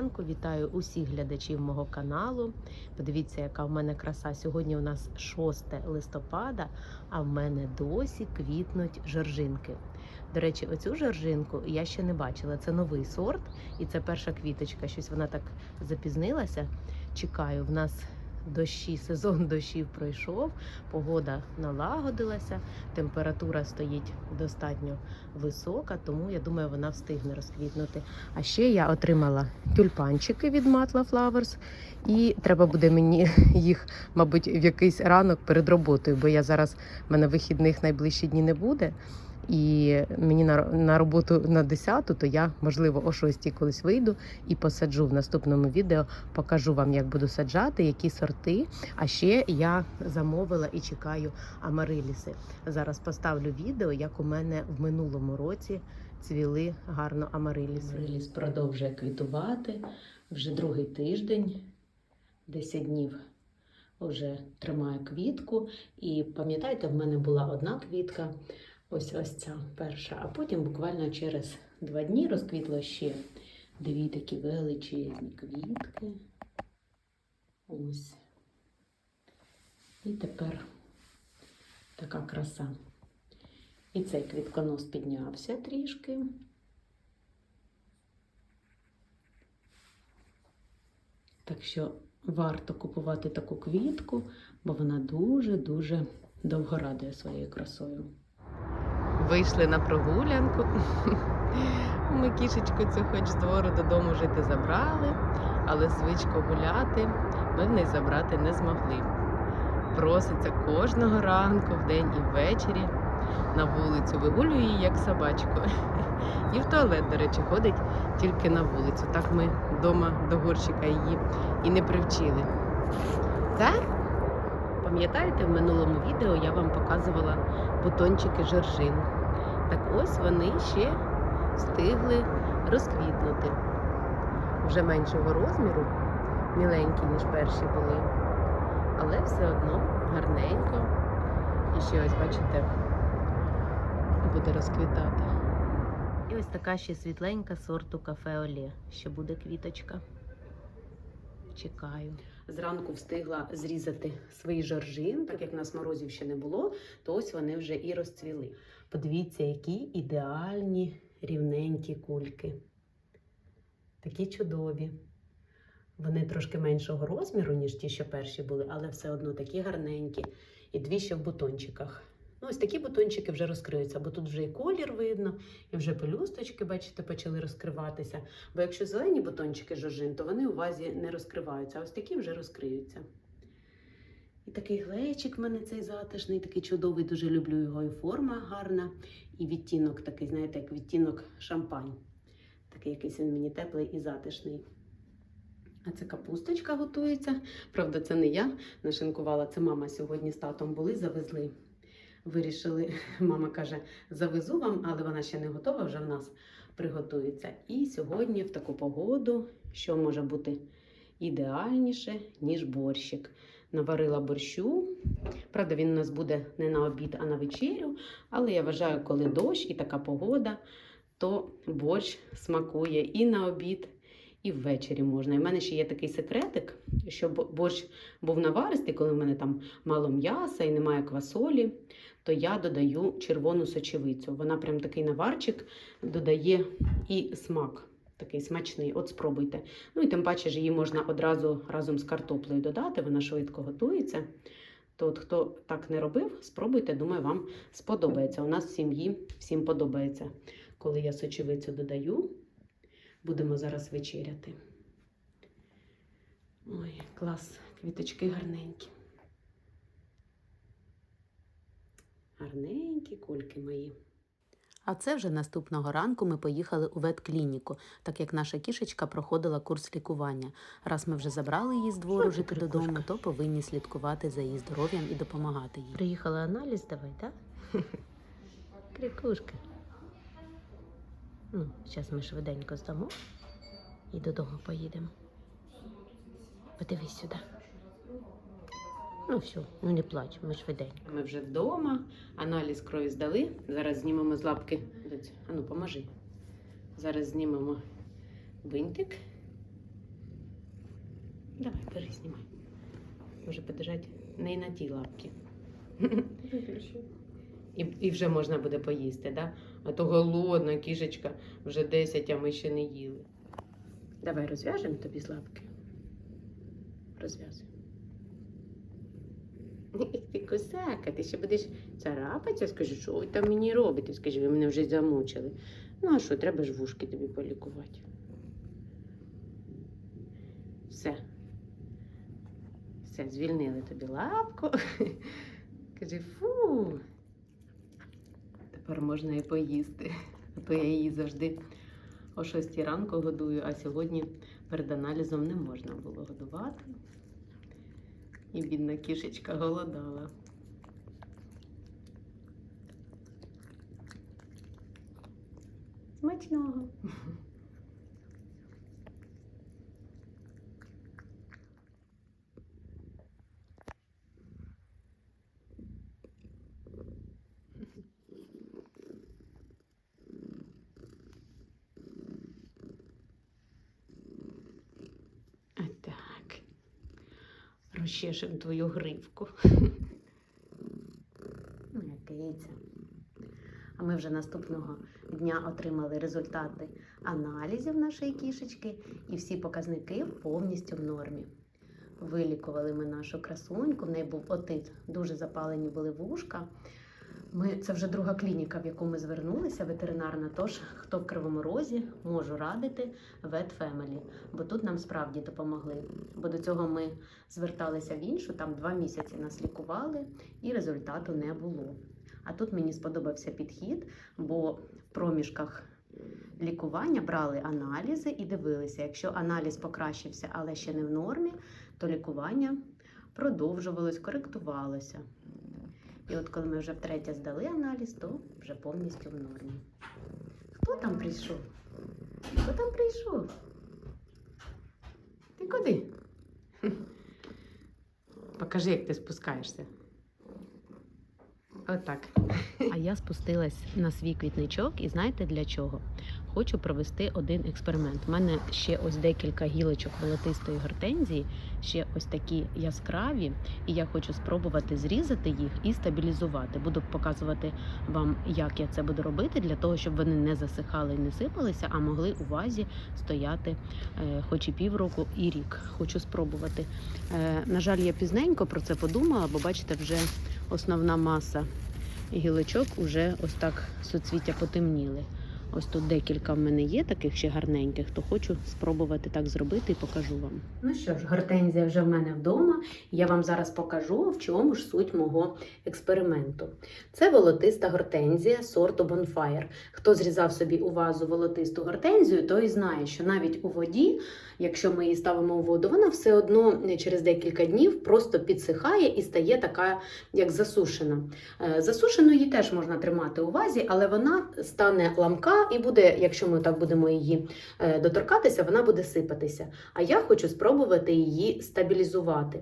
Ранку, вітаю усіх глядачів мого каналу. Подивіться, яка в мене краса. Сьогодні у нас 6 листопада, а в мене досі квітнуть жоржинки. До речі, оцю жоржинку я ще не бачила. Це новий сорт, і це перша квіточка. Щось вона так запізнилася. Чекаю, в нас дощі, сезон дощів пройшов, погода налагодилася, температура стоїть достатньо висока, тому я думаю, вона встигне розквітнути. А ще я отримала тюльпанчики від Matla Flowers, і треба буде мені їх, мабуть, в якийсь ранок перед роботою, бо я зараз в мене вихідних найближчі дні не буде. І мені на, на роботу на 10, то я, можливо, о 6 колись вийду і посаджу в наступному відео. Покажу вам, як буду саджати, які сорти. А ще я замовила і чекаю амариліси. Зараз поставлю відео, як у мене в минулому році цвіли гарно амариліси. Амариліс продовжує квітувати вже другий тиждень, 10 днів. Вже тримаю квітку. І пам'ятаєте, в мене була одна квітка, ось ось ця перша, а потім буквально через два дні розквітло ще дві такі величезні квітки. Ось. І тепер така краса. І цей квітконос піднявся трішки. Так що варто купувати таку квітку, бо вона дуже-дуже довго радує своєю красою. Вийшли на прогулянку. Ми кішечку цю хоч з двору додому жити забрали, але звичку гуляти ми в неї забрати не змогли. Проситься кожного ранку, вдень і ввечері на вулицю. Вигулює її як собачку. І в туалет, до речі, ходить тільки на вулицю. Так ми вдома до горщика її і не привчили. Так? Пам'ятаєте, в минулому відео я вам показувала бутончики жоржин. Так ось вони ще встигли розквітнути. Вже меншого розміру, міленькі, ніж перші були. Але все одно гарненько. І ще ось, бачите, буде розквітати. І ось така ще світленька сорту кафе Олє. Ще буде квіточка. Чекаю. Зранку встигла зрізати свої жоржин, так як в нас морозів ще не було, то ось вони вже і розцвіли. Подивіться, які ідеальні рівненькі кульки. Такі чудові. Вони трошки меншого розміру, ніж ті, що перші були, але все одно такі гарненькі. І дві ще в бутончиках. Ну, ось такі бутончики вже розкриються, бо тут вже і колір видно, і вже пелюсточки, бачите, почали розкриватися. Бо якщо зелені бутончики жожин, то вони у вазі не розкриваються, а ось такі вже розкриються. І такий глечик в мене цей затишний, такий чудовий, дуже люблю його. І форма гарна, і відтінок такий, знаєте, як відтінок шампань. Такий якийсь він мені теплий і затишний. А це капусточка готується. Правда, це не я нашинкувала, це мама сьогодні з татом були, завезли. Вирішили, мама каже, завезу вам, але вона ще не готова, вже в нас приготується. І сьогодні в таку погоду, що може бути ідеальніше, ніж борщик. Наварила борщу. Правда, він у нас буде не на обід, а на вечерю. Але я вважаю, коли дощ і така погода, то борщ смакує і на обід, і ввечері можна. І в мене ще є такий секретик, щоб борщ був наваристий, коли в мене там мало м'яса і немає квасолі, то я додаю червону сочевицю. Вона прям такий наварчик додає і смак. Такий смачний, от спробуйте. Ну і тим паче ж її можна одразу разом з картоплею додати, вона швидко готується. То от хто так не робив, спробуйте, думаю, вам сподобається. У нас в сім'ї всім подобається, коли я сочевицю додаю. Будемо зараз вечеряти. Ой, клас. Квіточки гарненькі. Гарненькі кульки мої. А це вже наступного ранку ми поїхали у ветклініку, так як наша кішечка проходила курс лікування. Раз ми вже забрали її з двору жити додому, то повинні слідкувати за її здоров'ям і допомагати їй. Приїхала аналіз давай, так? Крикушка. Ну, зараз ми швиденько здамо і додому поїдемо. Подивись сюди. Ну все, ну не плач, ми швиденько. Ми вже вдома, аналіз крові здали. Зараз знімемо з лапки. Доць, Ану, поможи. Зараз знімемо бинтик. Давай, бери, знімай. Може подержати не на тій лапці. І, і вже можна буде поїсти, да? А то голодна кішечка вже 10, а ми ще не їли. Давай розв'яжемо тобі з лапки. Розв'язуй. Ти косака, ти ще будеш царапатися, скажи, що ви там мені робите? Скажи, ви мене вже замучили. Ну а що, треба ж вушки тобі полікувати. Все. Все, звільнили тобі лапку. Кажи, фу. Тепер можна і поїсти. А то я її завжди о 6 ранку годую, а сьогодні перед аналізом не можна було годувати. І бідна кішечка голодала. Смачного. А так. Розчешем твою гривку. Ну, як киється. А ми вже наступного дня отримали результати аналізів нашої кішечки, і всі показники повністю в нормі. Вилікували ми нашу красуньку, в неї був отит, дуже запалені були вушка. Ми, це вже друга клініка, в яку ми звернулися, ветеринарна. Тож, хто в Кривому Розі, можу радити Vet Family, бо тут нам справді допомогли. Бо до цього ми зверталися в іншу, там два місяці нас лікували, і результату не було. А тут мені сподобався підхід, бо в проміжках лікування брали аналізи і дивилися, якщо аналіз покращився, але ще не в нормі, то лікування продовжувалось, коректувалося. І от коли ми вже втретє здали аналіз, то вже повністю в нормі. Хто там прийшов? Хто там прийшов? Ти куди? Покажи, як ти спускаєшся. Отак. А я спустилась на свій квітничок і знаєте для чого? Хочу провести один експеримент. У мене ще ось декілька гілочок волотистої гортензії, ще ось такі яскраві, і я хочу спробувати зрізати їх і стабілізувати. Буду показувати вам, як я це буду робити, для того, щоб вони не засихали і не сипалися, а могли у вазі стояти е, хоч і півроку, і рік. Хочу спробувати. Е, на жаль, я пізненько про це подумала, бо бачите, вже основна маса гілочок уже ось так соцвіття потемніли. Ось тут декілька в мене є таких ще гарненьких, то хочу спробувати так зробити і покажу вам. Ну що ж, гортензія вже в мене вдома. Я вам зараз покажу, в чому ж суть мого експерименту. Це волотиста гортензія сорту Bonfire. Хто зрізав собі у вазу волотисту гортензію, той знає, що навіть у воді, якщо ми її ставимо у воду, вона все одно через декілька днів просто підсихає і стає така, як засушена. Е, Засушену її теж можна тримати у вазі, але вона стане ламка і буде, якщо ми так будемо її е, доторкатися, вона буде сипатися. А я хочу спробувати її стабілізувати.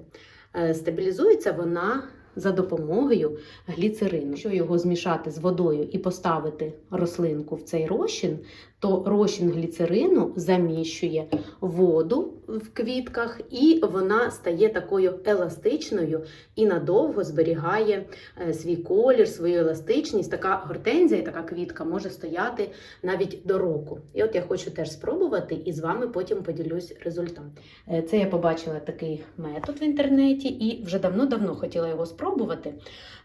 Е, Стабілізується вона за допомогою гліцерину. Якщо його змішати з водою і поставити рослинку в цей розчин, то розчин гліцерину заміщує воду в квітках, і вона стає такою еластичною і надовго зберігає е, свій колір, свою еластичність. Така гортензія, така квітка може стояти навіть до року. І от я хочу теж спробувати і з вами потім поділюсь результатом. Е, Це я побачила такий метод в інтернеті і вже давно-давно хотіла його спробувати.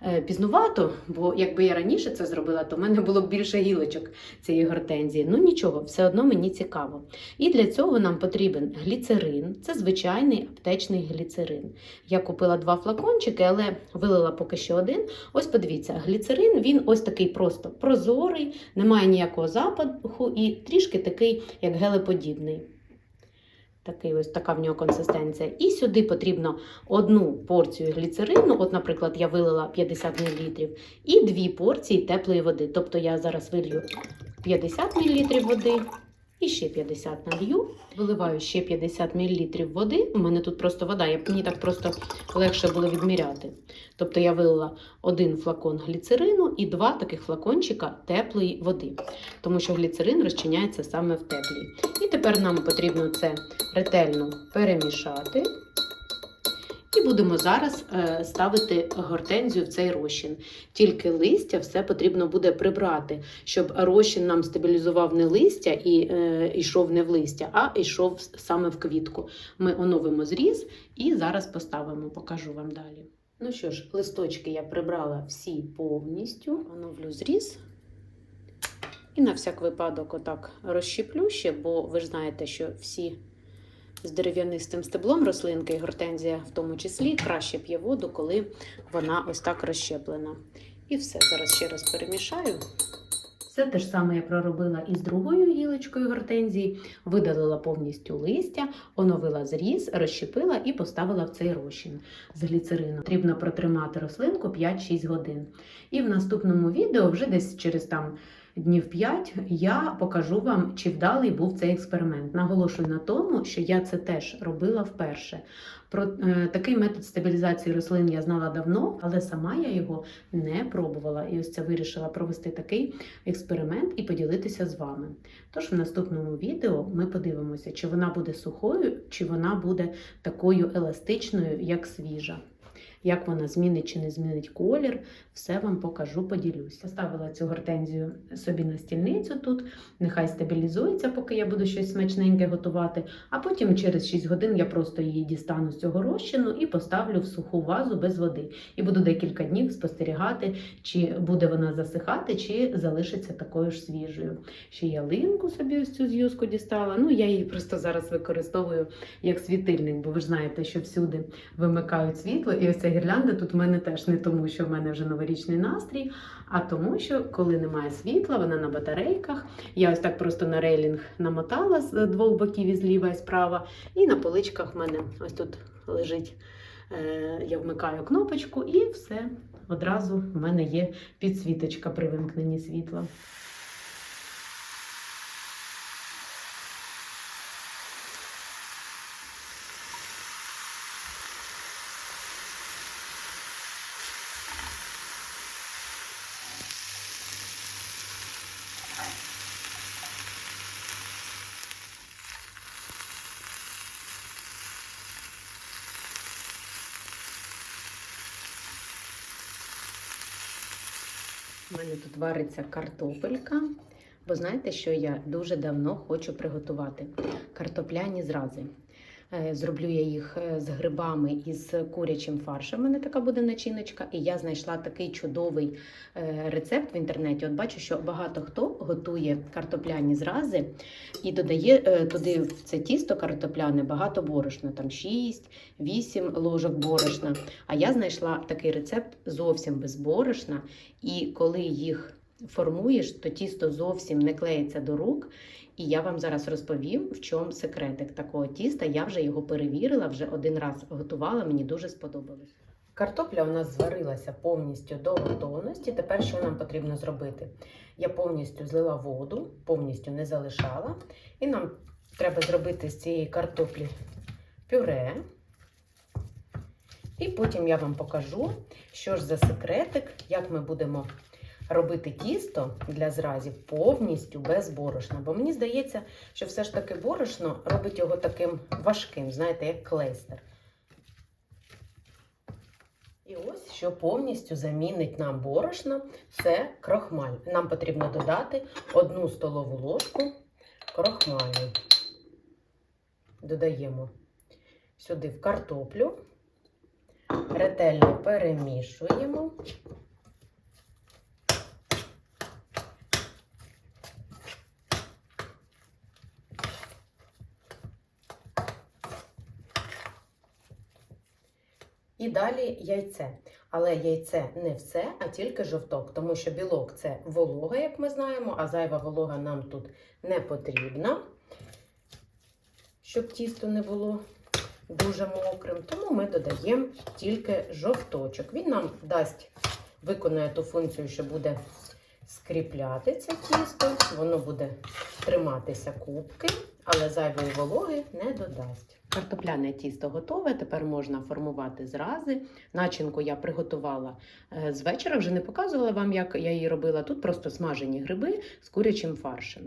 Е, Пізнувато, бо якби я раніше це зробила, то в мене було б більше гілочок цієї гортензії. Ну нічого, все одно мені цікаво. І для цього нам потрібен гліцерин. Це звичайний аптечний гліцерин. Я купила два флакончики, але вилила поки що один. Ось подивіться, гліцерин він ось такий просто прозорий, немає ніякого запаху і трішки такий, як гелеподібний. Такий ось така в нього консистенція. І сюди потрібно одну порцію гліцерину, от, наприклад, я вилила 50 мл, і дві порції теплої води. Тобто я зараз вилью 50 мл води і ще 50 налью. Виливаю ще 50 мл води. У мене тут просто вода, мені так просто легше було відміряти. Тобто я вилила один флакон гліцерину і два таких флакончика теплої води, тому що гліцерин розчиняється саме в теплій. І тепер нам потрібно це ретельно перемішати. І будемо зараз е, ставити гортензію в цей розчин. Тільки листя все потрібно буде прибрати, щоб розчин нам стабілізував не листя і е, йшов не в листя, а йшов саме в квітку. Ми оновимо зріз і зараз поставимо, покажу вам далі. Ну що ж, листочки я прибрала всі повністю, оновлю зріз. І на всяк випадок отак розщіплю ще, бо ви ж знаєте, що всі з дерев'янистим стеблом рослинки, і гортензія в тому числі, краще п'є воду, коли вона ось так розщеплена. І все, зараз ще раз перемішаю. Все те ж саме я проробила і з другою гілочкою гортензії, видалила повністю листя, оновила зріз, розщепила і поставила в цей розчин з гліцерину. Потрібно протримати рослинку 5-6 годин. І в наступному відео, вже десь через там днів 5 я покажу вам, чи вдалий був цей експеримент. Наголошую на тому, що я це теж робила вперше. Про е, такий метод стабілізації рослин я знала давно, але сама я його не пробувала. І ось це вирішила провести такий експеримент і поділитися з вами. Тож в наступному відео ми подивимося, чи вона буде сухою, чи вона буде такою еластичною, як свіжа. Як вона змінить чи не змінить колір, все вам покажу, поділюсь. Поставила цю гортензію собі на стільницю тут, нехай стабілізується, поки я буду щось смачненьке готувати. А потім через 6 годин я просто її дістану з цього розчину і поставлю в суху вазу без води. І буду декілька днів спостерігати, чи буде вона засихати, чи залишиться такою ж свіжою. Ще ялинку собі ось цю з'юзку дістала. Ну, я її просто зараз використовую як світильник, бо ви ж знаєте, що всюди вимикають світло. І ось ця гірлянда тут в мене теж не тому, що в мене вже новорічний настрій, а тому, що коли немає світла, вона на батарейках. Я ось так просто на рейлінг намотала з двох боків і зліва і справа. І на поличках в мене ось тут лежить. е, Я вмикаю кнопочку і все. Одразу в мене є підсвіточка при вимкненні світла. У мене тут вариться картопелька. Бо знаєте, що я дуже давно хочу приготувати картопляні зрази. Е, Зроблю я їх е, з грибами і з курячим фаршем. У мене така буде начиночка. І я знайшла такий чудовий е, рецепт в інтернеті. От бачу, що багато хто готує картопляні зрази і додає туди в це тісто картопляне багато борошна, там 6-8 ложок борошна. А я знайшла такий рецепт зовсім без борошна. І коли їх формуєш, то тісто зовсім не клеїться до рук. І я вам зараз розповім, в чому секретик такого тіста. Я вже його перевірила, вже один раз готувала, мені дуже сподобалось. Картопля у нас зварилася повністю до готовності. Тепер що нам потрібно зробити? Я повністю злила воду, повністю не залишала. І нам треба зробити з цієї картоплі пюре. І потім я вам покажу, що ж за секретик, як ми будемо робити тісто для зразів повністю без борошна. Бо мені здається, що все ж таки борошно робить його таким важким, знаєте, як клейстер. І ось, що повністю замінить нам борошно, це крохмаль. Нам потрібно додати одну столову ложку крохмалю. Додаємо сюди в картоплю, ретельно перемішуємо. І далі яйце. Але яйце не все, а тільки жовток, тому що білок це волога, як ми знаємо, а зайва волога нам тут не потрібна, щоб тісто не було дуже мокрим. Тому ми додаємо тільки жовточок. Він нам дасть, виконує ту функцію, що буде скріпляти це тісто, воно буде триматися кубки, але зайвої вологи не додасть. Картопляне тісто готове, тепер можна формувати зрази. Начинку я приготувала е, з вечора, вже не показувала вам, як я її робила. Тут просто смажені гриби з курячим фаршем.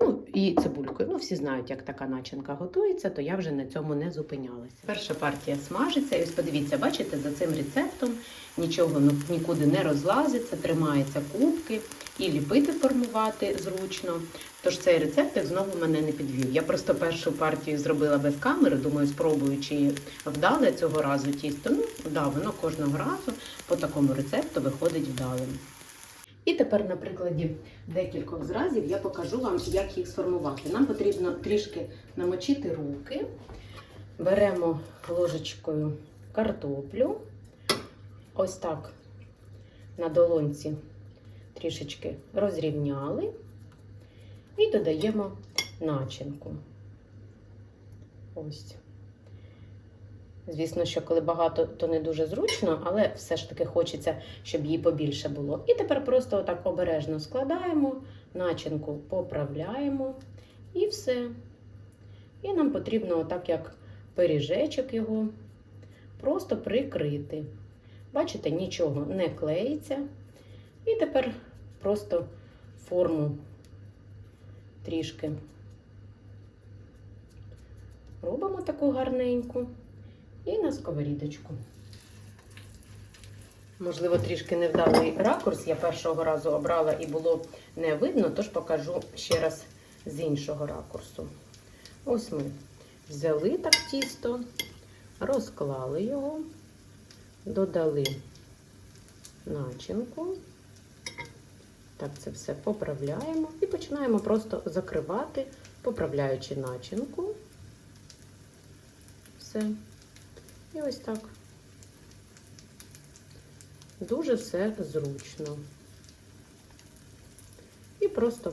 Ну і цибулькою. Ну, всі знають, як така начинка готується, то я вже на цьому не зупинялася. Перша партія смажиться, і ось подивіться, бачите, за цим рецептом нічого ну, нікуди не розлазиться, тримаються кубки і ліпити формувати зручно. Тож цей рецептик знову мене не підвів. Я просто першу партію зробила без камери, думаю, спробую, чи вдале цього разу тісто. Ну, да, воно кожного разу по такому рецепту виходить вдалим. І тепер на прикладі декількох зразів я покажу вам, як їх сформувати. Нам потрібно трішки намочити руки. Беремо ложечкою картоплю. Ось так на долонці трішечки розрівняли і додаємо начинку. Ось. Звісно, що коли багато, то не дуже зручно, але все ж таки хочеться, щоб її побільше було. І тепер просто отак обережно складаємо, начинку поправляємо і все. І нам потрібно, отак як пиріжечок його, просто прикрити. Бачите, нічого не клеїться. І тепер просто форму трішки робимо таку гарненьку і на сковорідочку. Можливо, трішки невдалий ракурс. Я першого разу обрала і було не видно, тож покажу ще раз з іншого ракурсу. Ось ми взяли так тісто, розклали його, додали начинку. Так, це все поправляємо і починаємо просто закривати, поправляючи начинку. Все. І ось так. Дуже все зручно. І просто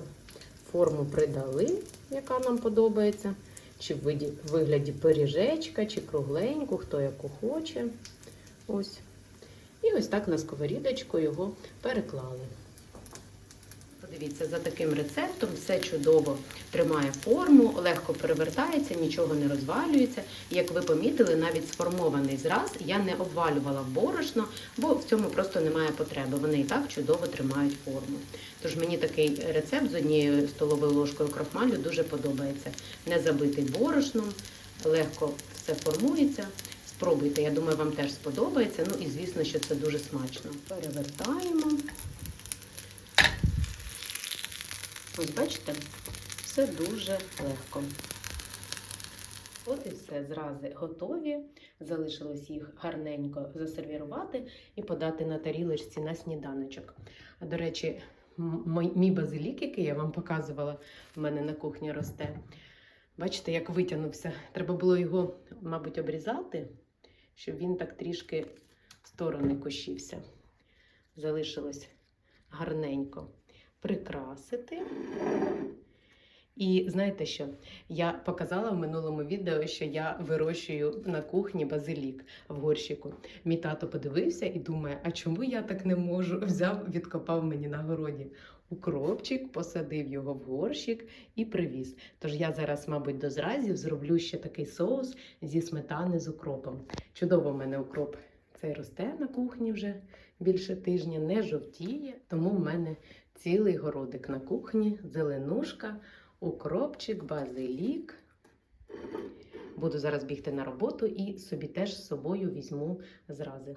форму придали, яка нам подобається, чи в вигляді пиріжечка, чи кругленьку, хто яку хоче. Ось. І ось так на сковорідочку його переклали. Подивіться, за таким рецептом все чудово тримає форму, легко перевертається, нічого не розвалюється. Як ви помітили, навіть сформований зраз я не обвалювала борошно, бо в цьому просто немає потреби. Вони і так чудово тримають форму. Тож мені такий рецепт з однією столовою ложкою крохмалю дуже подобається. Не забитий борошном, легко все формується. Спробуйте, я думаю, вам теж сподобається. Ну і звісно, що це дуже смачно. Перевертаємо. Ось бачите, все дуже легко. От і все, зрази готові. Залишилось їх гарненько засервірувати і подати на тарілочці на сніданочок. А до речі, мій базилік, який я вам показувала, в мене на кухні росте. Бачите, як витягнувся. Треба було його, мабуть, обрізати, щоб він так трішки в сторони кущився. Залишилось гарненько прикрасити. І знаєте що? Я показала в минулому відео, що я вирощую на кухні базилік в горщику. Мій тато подивився і думає, а чому я так не можу? Взяв, відкопав мені на городі укропчик, посадив його в горщик і привіз. Тож я зараз, мабуть, до зразів зроблю ще такий соус зі сметани з укропом. Чудово в мене укроп. Цей росте на кухні вже більше тижня, не жовтіє, тому в мене цілий городик на кухні, зеленушка, укропчик, базилік. Буду зараз бігти на роботу і собі теж з собою візьму зрази.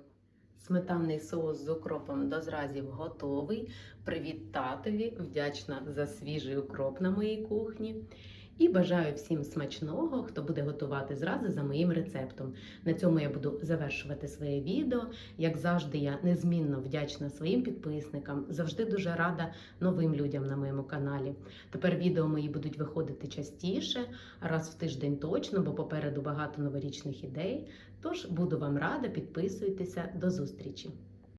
Сметанний соус з укропом до зразів готовий. Привіт татові! Вдячна за свіжий укроп на моїй кухні. І бажаю всім смачного, хто буде готувати зразу за моїм рецептом. На цьому я буду завершувати своє відео. Як завжди, я незмінно вдячна своїм підписникам, завжди дуже рада новим людям на моєму каналі. Тепер відео мої будуть виходити частіше, раз в тиждень точно, бо попереду багато новорічних ідей. Тож буду вам рада, підписуйтеся. До зустрічі!